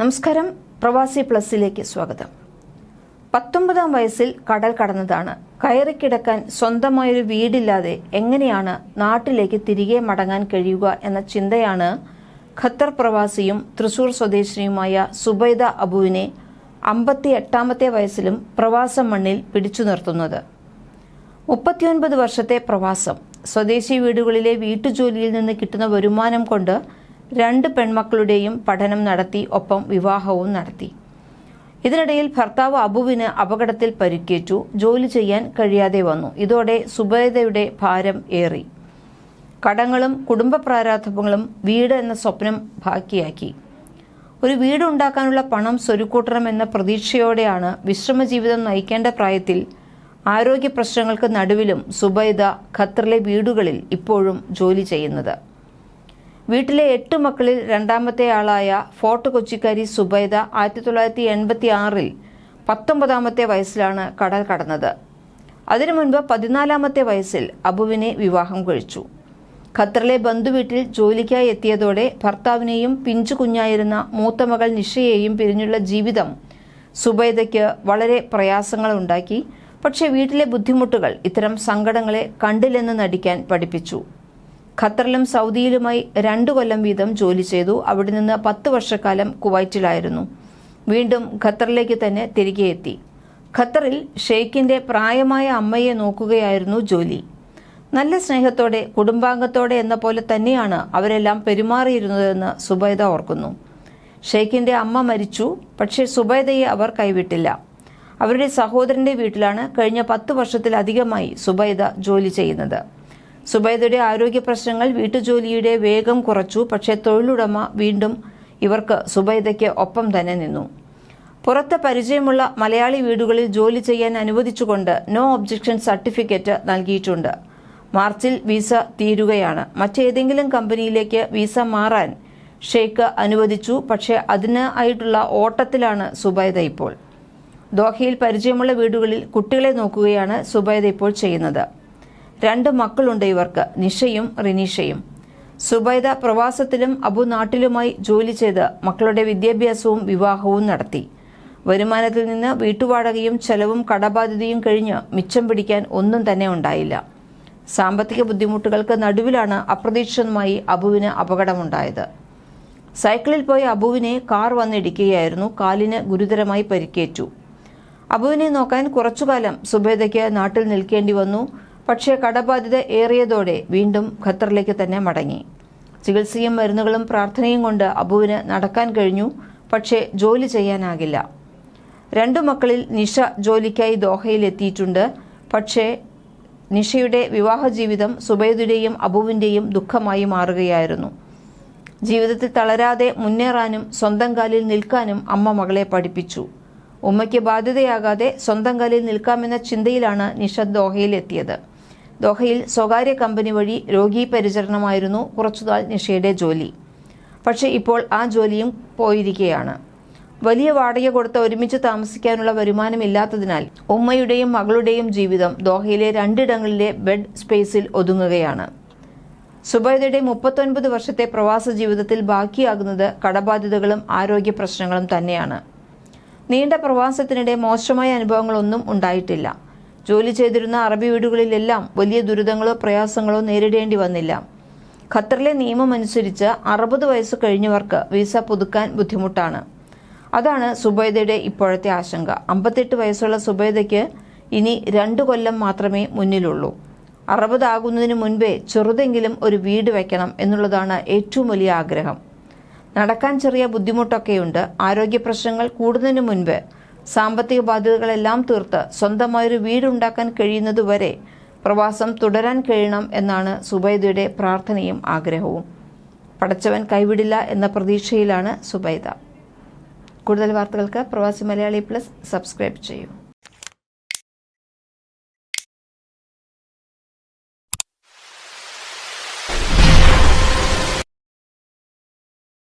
നമസ്കാരം. പ്രവാസി പ്ലസിലേക്ക് സ്വാഗതം. പത്തൊമ്പതാം വയസ്സിൽ കടൽ കടന്നതാണ്. കയറിക്കിടക്കാൻ സ്വന്തമായൊരു വീടില്ലാതെ എങ്ങനെയാണ് നാട്ടിലേക്ക് തിരികെ മടങ്ങാൻ കഴിയുക എന്ന ചിന്തയാണ് ഖത്തർ പ്രവാസിയും തൃശൂർ സ്വദേശിനിയുമായ സുബൈദ അബുവിനെ അമ്പത്തി എട്ടാമത്തെ വയസ്സിലും പ്രവാസം മണ്ണിൽ പിടിച്ചു നിർത്തുന്നത്. മുപ്പത്തിയൊൻപത് വർഷത്തെ പ്രവാസം സ്വദേശി വീടുകളിലെ വീട്ടുജോലിയിൽ നിന്ന് കിട്ടുന്ന വരുമാനം കൊണ്ട് രണ്ട് പെൺമക്കളുടെയും പഠനം നടത്തി ഒപ്പം വിവാഹവും നടത്തി. ഇതിനിടയിൽ ഭർത്താവ് അബുവിന് അപകടത്തിൽ പരിക്കേറ്റു. ജോലി ചെയ്യാൻ കഴിയാതെ വന്നു. ഇതോടെ സുബൈദയുടെ ഭാരം ഏറി. കടങ്ങളും കുടുംബ പ്രാരാധങ്ങളും വീട് എന്ന സ്വപ്നം ബാക്കിയാക്കി. ഒരു വീട് ഉണ്ടാക്കാനുള്ള പണം സ്വരുക്കൂട്ടണമെന്ന പ്രതീക്ഷയോടെയാണ് വിശ്രമ ജീവിതം നയിക്കേണ്ട പ്രായത്തിൽ ആരോഗ്യ പ്രശ്നങ്ങൾക്ക് നടുവിലും സുബൈദ ഖത്തറിലെ വീടുകളിൽ ഇപ്പോഴും ജോലി ചെയ്യുന്നത്. വീട്ടിലെ എട്ട് മക്കളിൽ രണ്ടാമത്തെ ആളായ ഫോർട്ട് കൊച്ചിക്കാരി സുബൈദ ആയിരത്തി തൊള്ളായിരത്തി എൺപത്തി ആറിൽ പത്തൊമ്പതാമത്തെ വയസ്സിലാണ് കടൽ കടന്നത്. അതിനു മുൻപ് പതിനാലാമത്തെ വയസ്സിൽ അബുവിനെ വിവാഹം കഴിച്ചു. ഖത്തറിലെ ബന്ധുവീട്ടിൽ ജോലിക്കായി എത്തിയതോടെ ഭർത്താവിനെയും പിഞ്ചു കുഞ്ഞായിരുന്ന മൂത്ത മകൾ നിഷയെയും പിരിഞ്ഞുള്ള ജീവിതം സുബൈദയ്ക്ക് വളരെ പ്രയാസങ്ങൾ ഉണ്ടാക്കി. പക്ഷേ വീട്ടിലെ ബുദ്ധിമുട്ടുകൾ ഇത്തരം സങ്കടങ്ങളെ കണ്ടില്ലെന്ന് നടിക്കാൻ പഠിപ്പിച്ചു. ഖത്തറിലും സൗദിയിലുമായി രണ്ടു കൊല്ലം വീതം ജോലി ചെയ്തു. അവിടെ നിന്ന് പത്ത് വർഷക്കാലം കുവൈറ്റിലായിരുന്നു. വീണ്ടും ഖത്തറിലേക്ക് തന്നെ തിരികെ എത്തി. ഖത്തറിൽ ഷെയ്ഖിന്റെ പ്രായമായ അമ്മയെ നോക്കുകയായിരുന്നു ജോലി. നല്ല സ്നേഹത്തോടെ കുടുംബാംഗത്തോടെ എന്ന പോലെ തന്നെയാണ് അവരെല്ലാം പെരുമാറിയിരുന്നതെന്ന് സുബൈദ ഓർക്കുന്നു. ഷെയ്ഖിന്റെ അമ്മ മരിച്ചു പക്ഷേ സുബൈദയെ അവർ കൈവിട്ടില്ല. അവരുടെ സഹോദരന്റെ വീട്ടിലാണ് കഴിഞ്ഞ പത്ത് വർഷത്തിലധികമായി സുബൈദ ജോലി ചെയ്യുന്നത്. സുബൈദയുടെ ആരോഗ്യ പ്രശ്നങ്ങൾ വീട്ടുജോലിയുടെ വേഗം കുറച്ചു പക്ഷേ തൊഴിലുടമ വീണ്ടും ഇവർക്ക് സുബൈദയ്ക്ക് ഒപ്പം തന്നെ നിന്നു. പുറത്ത് പരിചയമുള്ള മലയാളി വീടുകളിൽ ജോലി ചെയ്യാൻ അനുവദിച്ചുകൊണ്ട് നോ ഒബ്ജക്ഷൻ സർട്ടിഫിക്കറ്റ് നൽകിയിട്ടുണ്ട്. മാർച്ചിൽ വിസ തീരുകയാണ്. മറ്റേതെങ്കിലും കമ്പനിയിലേക്ക് വിസ മാറാൻ ഷെയ്ഖ് അനുവദിച്ചു പക്ഷേ അതിന് ആയിട്ടുള്ള ഓട്ടത്തിലാണ് സുബൈദ ഇപ്പോൾ. ദോഹയിൽ പരിചയമുള്ള വീടുകളിൽ കുട്ടികളെ നോക്കുകയാണ് സുബൈദ ഇപ്പോൾ ചെയ്യുന്നത്. രണ്ട് മക്കളുണ്ട് ഇവർക്ക് നിഷയും റിനീഷയും. സുബൈദ പ്രവാസത്തിലും അബു നാട്ടിലുമായി ജോലി ചെയ്ത് മക്കളുടെ വിദ്യാഭ്യാസവും വിവാഹവും നടത്തി. വരുമാനത്തിൽ നിന്ന് വീട്ടുവാടകയും ചെലവും കടബാധ്യതയും കഴിഞ്ഞ് മിച്ചം പിടിക്കാൻ ഒന്നും തന്നെ ഉണ്ടായില്ല. സാമ്പത്തിക ബുദ്ധിമുട്ടുകൾക്ക് നടുവിലാണ് അപ്രതീക്ഷിതമായി അബുവിന് അപകടമുണ്ടായത്. സൈക്കിളിൽ പോയ അബുവിനെ കാർ വന്നിടിക്കുകയായിരുന്നു കാലിന് ഗുരുതരമായി പരിക്കേറ്റു. അബുവിനെ നോക്കാൻ കുറച്ചുകാലം സുബേദയ്ക്ക് നാട്ടിൽ നിൽക്കേണ്ടി വന്നു. പക്ഷേ കടബാധ്യത ഏറിയതോടെ വീണ്ടും ഖത്തറിലേക്ക് തന്നെ മടങ്ങി. ചികിത്സയും മരുന്നുകളും പ്രാർത്ഥനയും കൊണ്ട് അബുവിന് നടക്കാൻ കഴിഞ്ഞു പക്ഷേ ജോലി ചെയ്യാനാകില്ല. രണ്ടു മക്കളിൽ നിഷ ജോലിക്കായി ദോഹയിൽ എത്തിയിട്ടുണ്ട് പക്ഷേ നിഷയുടെ വിവാഹ ജീവിതം സുബൈദുടെയും അബുവിന്റെയും ദുഃഖമായി മാറുകയായിരുന്നു. ജീവിതത്തിൽ തളരാതെ മുന്നേറാനും സ്വന്തം കാലിൽ നിൽക്കാനും അമ്മ മകളെ പഠിപ്പിച്ചു. ഉമ്മയ്ക്ക് ബാധ്യതയാകാതെ സ്വന്തം കാലിൽ നിൽക്കാമെന്ന ചിന്തയിലാണ് നിഷ ദോഹയിൽ എത്തിയത് ദോഹയിൽ സ്വകാര്യ കമ്പനി വഴി രോഗീ പരിചരണമായിരുന്നു കുറച്ചുനാൾ നിഷയുടെ ജോലി. പക്ഷേ ഇപ്പോൾ ആ ജോലിയും പോയിരിക്കുകയാണ്. വലിയ വാടക കൊടുത്ത് ഒരുമിച്ച് താമസിക്കാനുള്ള വരുമാനമില്ലാത്തതിനാൽ ഉമ്മയുടെയും മകളുടെയും ജീവിതം ദോഹയിലെ രണ്ടിടങ്ങളിലെ ബെഡ് സ്പേസിൽ ഒതുങ്ങുകയാണ്. സുബൈദയുടെ മുപ്പത്തൊൻപത് വർഷത്തെ പ്രവാസ ജീവിതത്തിൽ ബാക്കിയാകുന്നത് കടബാധ്യതകളും ആരോഗ്യ പ്രശ്നങ്ങളും തന്നെയാണ്. നീണ്ട പ്രവാസത്തിനിടെ മോശമായ അനുഭവങ്ങളൊന്നും ഉണ്ടായിട്ടില്ല. ജോലി ചെയ്തിരുന്ന അറബി വീടുകളിലെല്ലാം വലിയ ദുരിതങ്ങളോ പ്രയാസങ്ങളോ നേരിടേണ്ടി വന്നില്ല. ഖത്തറിലെ നിയമം അനുസരിച്ച് അറുപത് വയസ്സ് കഴിഞ്ഞവർക്ക് വിസ പുതുക്കാൻ ബുദ്ധിമുട്ടാണ്. അതാണ് സുബൈദയുടെ ഇപ്പോഴത്തെ ആശങ്ക. അമ്പത്തെട്ട് വയസ്സുള്ള സുബൈദയ്ക്ക് ഇനി രണ്ടു കൊല്ലം മാത്രമേ മുന്നിലുള്ളൂ. അറുപതാകുന്നതിന് മുൻപേ ചെറുതെങ്കിലും ഒരു വീട് വയ്ക്കണം എന്നുള്ളതാണ് ഏറ്റവും വലിയ ആഗ്രഹം. നടക്കാൻ ചെറിയ ബുദ്ധിമുട്ടൊക്കെയുണ്ട്. ആരോഗ്യ പ്രശ്നങ്ങൾ കൂടുന്നതിന് മുൻപ് സാമ്പത്തിക ബാധ്യതകളെല്ലാം തീർത്ത് സ്വന്തമായൊരു വീടുണ്ടാക്കാൻ കഴിയുന്നതുവരെ പ്രവാസം തുടരാൻ കഴിയണം എന്നാണ് സുബൈദയുടെ പ്രാർത്ഥനയും ആഗ്രഹവും. പടച്ചവൻ കൈവിടില്ല എന്ന പ്രതീക്ഷയിലാണ് സുബൈദ. കൂടുതൽ വാർത്തകൾക്ക് പ്രവാസി മലയാളി പ്ലസ് സബ്സ്ക്രൈബ് ചെയ്യൂ.